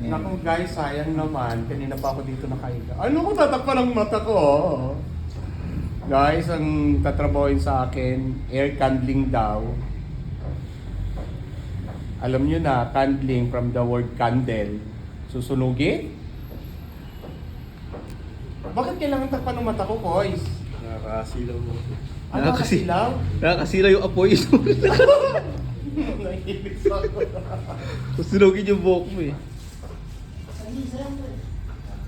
Naku guys, sayang naman. Kanina pa ako dito nakahiga. Ano ko tatakpan ang mata ko? Guys, ang tatrabahoin sa akin, air candling daw. Alam nyo na, candling from the word candle. Susunugin? Bakit kailangan takpan ng mata ko, boys? Nakakasilaw mo. Ano Nakakasi- kasilaw? Yung apoy. Susunogin yung buhok mo eh.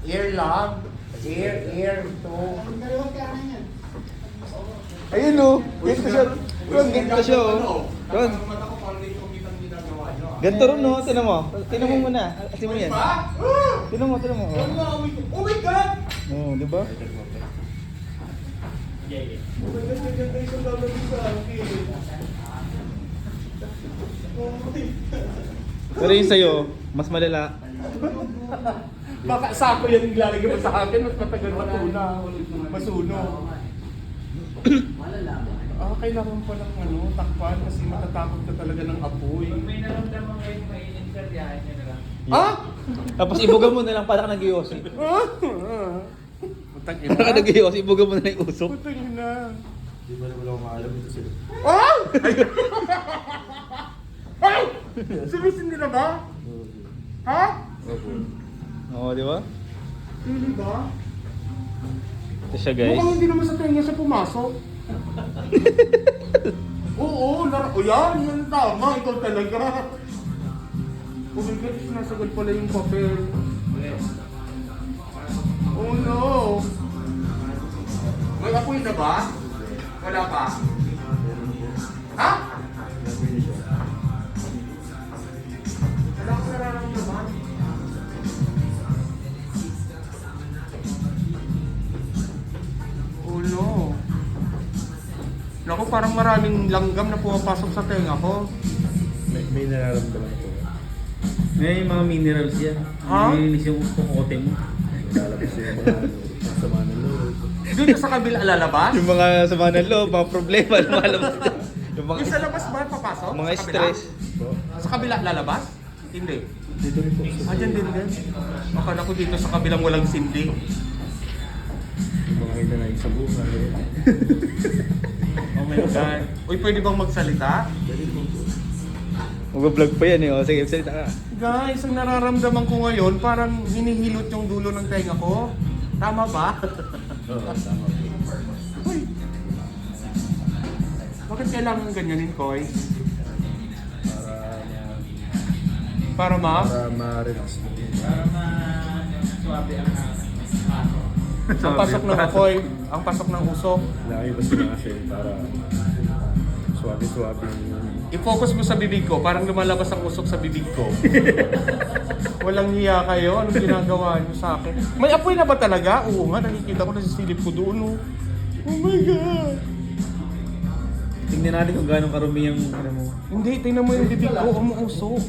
Air lang. Air, air to. Ayun o. Ganito siya. Ron, ganito siya o. Ron, ganito ron o. Tinan mo. Tinan mo muna. Asin mo yan. Tinan mo, tinan mo. Oh my God! Oo, di ba? Oh my God, maganda yung lalagay sa akin. Pero yung sa'yo, mas malala. Baka sako yan yung lalagay mo sa akin, mas matagal matuna. Masunog. Ah, kailangan pa ng ano, takpan kasi matatakot ka talaga ng apoy. May naramdaman kayo mainit yahin nyo na lang. Ah? Tapos ibuga mo na lang para ka nag-iossi. Ah? Putang ina. Para ka nag-iossi, ibuga mo na lang yung usok. Putang ina. Di ba naman ako maalam ito sila? Ah! Sumisindi na ba? Ha? Oo, di ba? Hindi ba? Ito siya guys. Mukhang hindi naman sa tenga siya pumasok. Oo, nar o yan, yan tama, ikaw talaga. Oh my God, sinasagad pala yung papel. Oh no. May apoy na ba? Wala pa? Naku, parang maraming langgam na pumapasok sa tenga ko. May, may nararamdaman ako. May mga minerals yan. Ha? Nilinis yung kukote mo. Lalabas yung mga sama ng loob. Dito sa kabila lalabas? Yung mga sama ng loob, mga problema, lumalabas. Yung mga, Yung sa labas ba papasok? mga Sa stress. Sa kabila lalabas? Hindi. dito rin po. Ah, dyan din din. Akala ko dito sa kabilang walang sindi. Yung mga kita na sa buhay. Oh God. Uy, pwede bang magsalita? Mag-vlog pa yan eh. O, sige, salita ka. Guys, ang nararamdaman ko ngayon, parang hinihilot yung dulo ng tenga ko. Tama ba? Uy. Bakit kailangan ganyanin, Koy? Para, Para ma? para ma-relax mo. Para ma-swabe ang aso. Ang pasok ng apoy, ang pasok ng usok. Laki ba sila kasi para swabe-swabe yung I-focus mo sa bibig ko, parang lumalabas ang usok sa bibig ko. Walang hiya kayo, anong ginagawa niyo sa akin? May apoy na ba talaga? Oo nga, nakikita ko nasisilip ko doon. Oh, oh my God! Tingnan natin kung gaano karumi yung ano mo. Hindi, tingnan mo yung bibig ko, umuusok.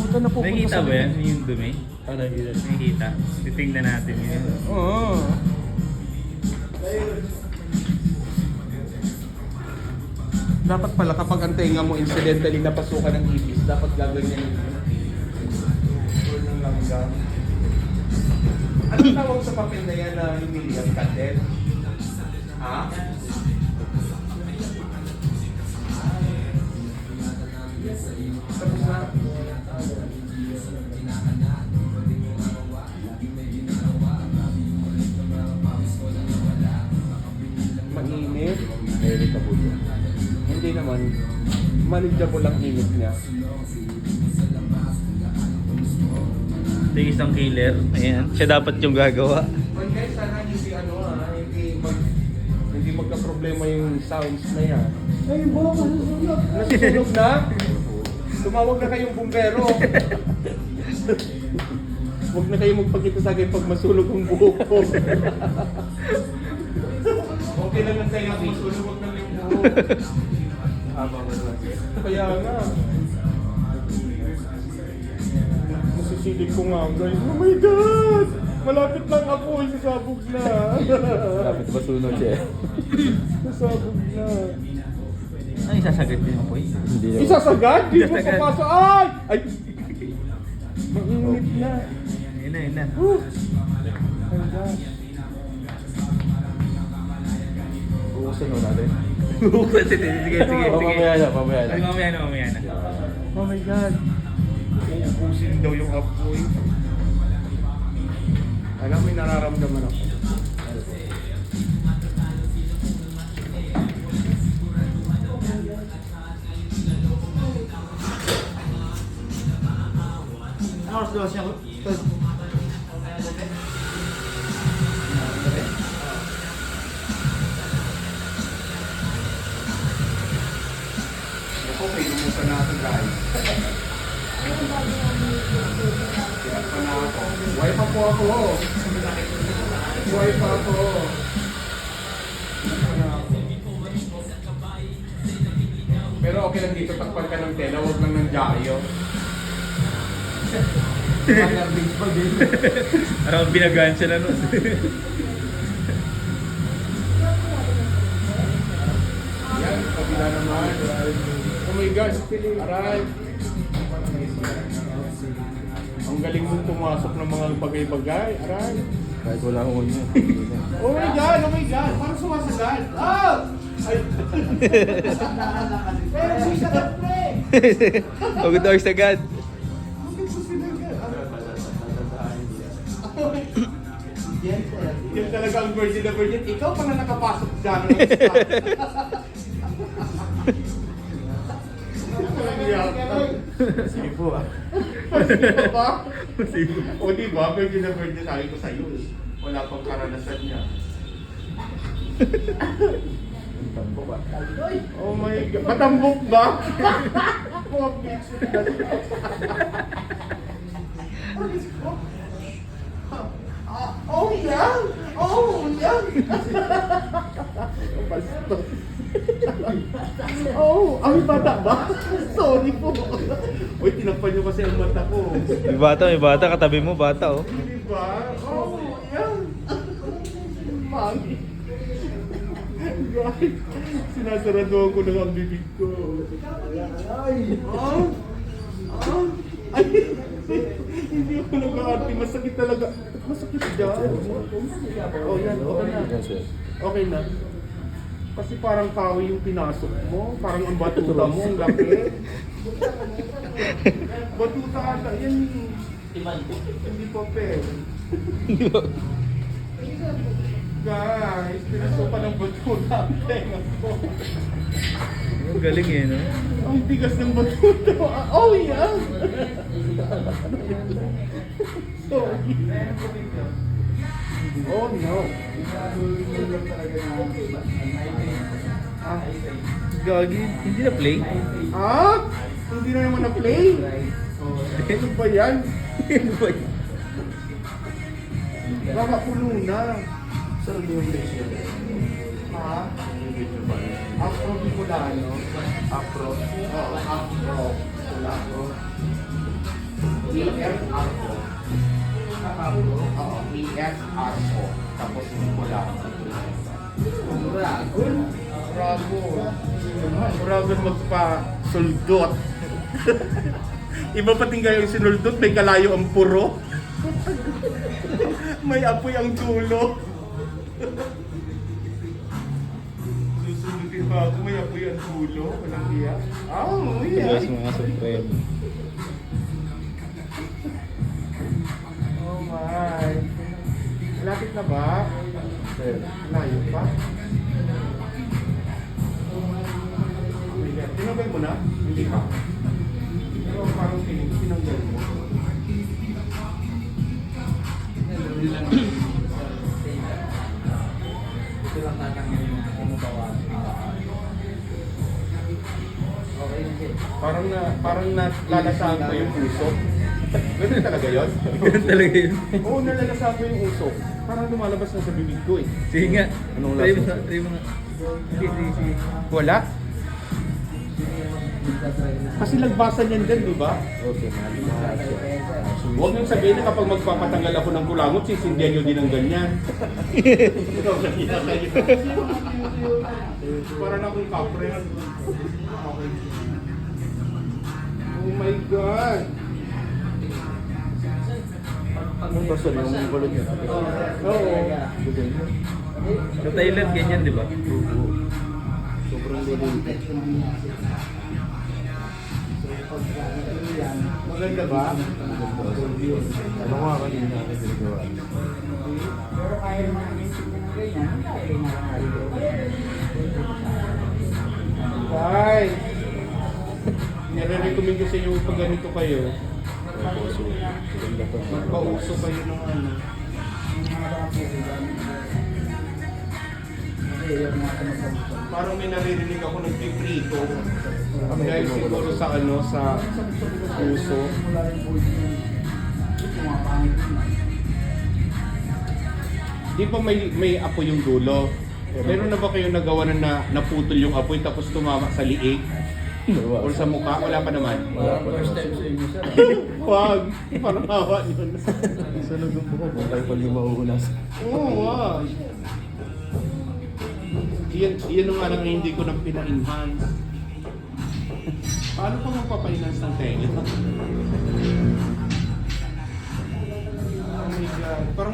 Puta na po. Nakikita ba yan? Yung dumi? Ah, nakikita. Nakikita. Titingnan natin yun. Oo. Dapat pala kapag ang tenga mo incidentally napasukan ng ipis, dapat gaganyan yun. Or ng langgam. Ano tawag sa papel na yan na lumili ang candle? Ha? Manageable ang init niya. Ito yung isang killer. Ayan. Siya dapat yung gagawa. Well guys, sana hindi ano ah, hindi mag hindi magka-problema yung sounds na yan. Ay, baka nasusunog. Nasusunog na? Tumawag na kayong bumbero. Huwag na kayong magpakita sa akin pag masunog ang buhok ko. okay lang ang tayo kung masunog, huwag lang yung buhok. Haba mo naman. Kaya nga. Masisilip ko nga guys. Oh my God! Malapit lang ako, sasabog na. Dapat ba sunod siya? sasabog na. Ano yung sasagad din mo po Hindi Isasagad? Di mo Isasagad. papasok. Ay! Ay! Mainit na. Yun na, yun na. Woo! My God. Uusan mo natin. Sige, sige, sige. Oh, mamaya na, mamaya na. Ay, mamaya na, mamaya na. Oh my God. Uubusin daw yung apoy. Alam, may nararamdaman ako. Ano oras daw siya? May lumusan na ako guys. Tiyak pa na ako. Buhay pa po ako. Buhay pa ako. Pero okay lang dito, takpan ka ng tela, huwag lang ng din. Parang binagaan siya na nun. My gosh, aray. Ang galing mong pumasok ng mga bagay-bagay, aray. Kahit wala akong unyo. Oh my God, oh my God, parang sumasagad. Oh! Ay! Pero si Sarap pre! Pagod daw sagad. Bakit ko sinagal? Yan talaga ang virgin na virgin. Ikaw pa na nakapasok dyan. Sige po ah. Sige po ba? O di ba, virgin na virgin sabi ko sa'yo eh. Wala pang karanasan niya. Tampo ba? Oh my God. Matambok ba? Oh, yeah. Oh, yeah. Bastos. Oh, ay bata ba? Sorry po. Uy, tinakpan niyo kasi ang mata ko. May bata, may bata. Katabi mo, bata oh. Di ba? Oh, yeah. Mami. Guys, sinasaraduhan ko na ang bibig ko. Ay! Oh! Oh! Ay! Hindi ako nag-aarti. Masakit talaga. Masakit dyan. Oh, yan. Okay na. Yan. Okay na. Kasi parang kawi yung pinasok mo. Parang ang batuta mo. Ang laki. batuta ata. Yan yung... Hindi pa pwede. Guys, pinasukan ng batuta ang tenga ko. Ang galing eh, no? Ang tigas ng batuta. Oh, yeah! Sorry. Oh, no. Gagi, hindi na play. ah? Hindi na naman na-play? Ano ba yan? Ano ba yun? Baka puno na. Saan yung video? Ha? Yung video ba? Afro Bicolano. Afro? Oo, Afro. Bicolano. E-F-R-O. Afro? Oo, E-F-R-O. Tapos Bicolano. Dragon? Dragon. Dragon magpa-suldot. Iba pa tingin yung sinuldot, may kalayo ang puro. may apoy ang dulo. Susundutin pa ako, may apoy ang dulo. Walang iya. Oh, iya. Yes, mga supreme. Oh my. Malapit na ba? Sir. Layo pa? Tinanggal mo na? Hindi pa. Pero parang tin- tinanggal mo. Ito lang tatanggalin natin mo bawas. Okay na siya. Parang na parang nalalasahan ko yung usok. Ganun talaga yun? Ganun talaga yun. Oo, nalalasahan ko yung usok. Parang lumalabas na sa bibig ko eh. Sige nga. Anong Try mo lasa? try mo. Sige, sige, sige. Wala? Kasi lagbasan yan din, di ba? Okay, mahal mahal siya. Huwag niyong sabihin na kapag magpapatanggal ako ng kulangot, sisindihan niyo din ng ganyan. Para na akong kapre. Oh my God! Ang basta yung kulot niya. Oo. Sa Thailand, ganyan, di ba? Sobrang liliit. Maganda ba? Ano nga kanina ako ginagawa? Pero kaya naman ang isip na ng ganyan, kaya na Guys! Nire-recommend ko sa inyo pag ganito kayo. Puso. Ganda to. Magpauso kayo ng ano. Parang may naririnig ako nagpiprito. Dahil siguro sa ano, sa puso. Di ba may, may apoy yung dulo? Meron na ba kayo nagawa na, na naputol yung apoy tapos tumama sa liig? Or sa mukha? Wala pa naman. Wala pa First naman. time sa inyo, sir. Wag! Parang hawa yun. Sunog ang buko kung kayo pa yung mauunas. Oo, wag. Yan, yan nga lang hindi ko nang pina-enhance. Paano ko magpapainance ng tenga? oh my God. Parang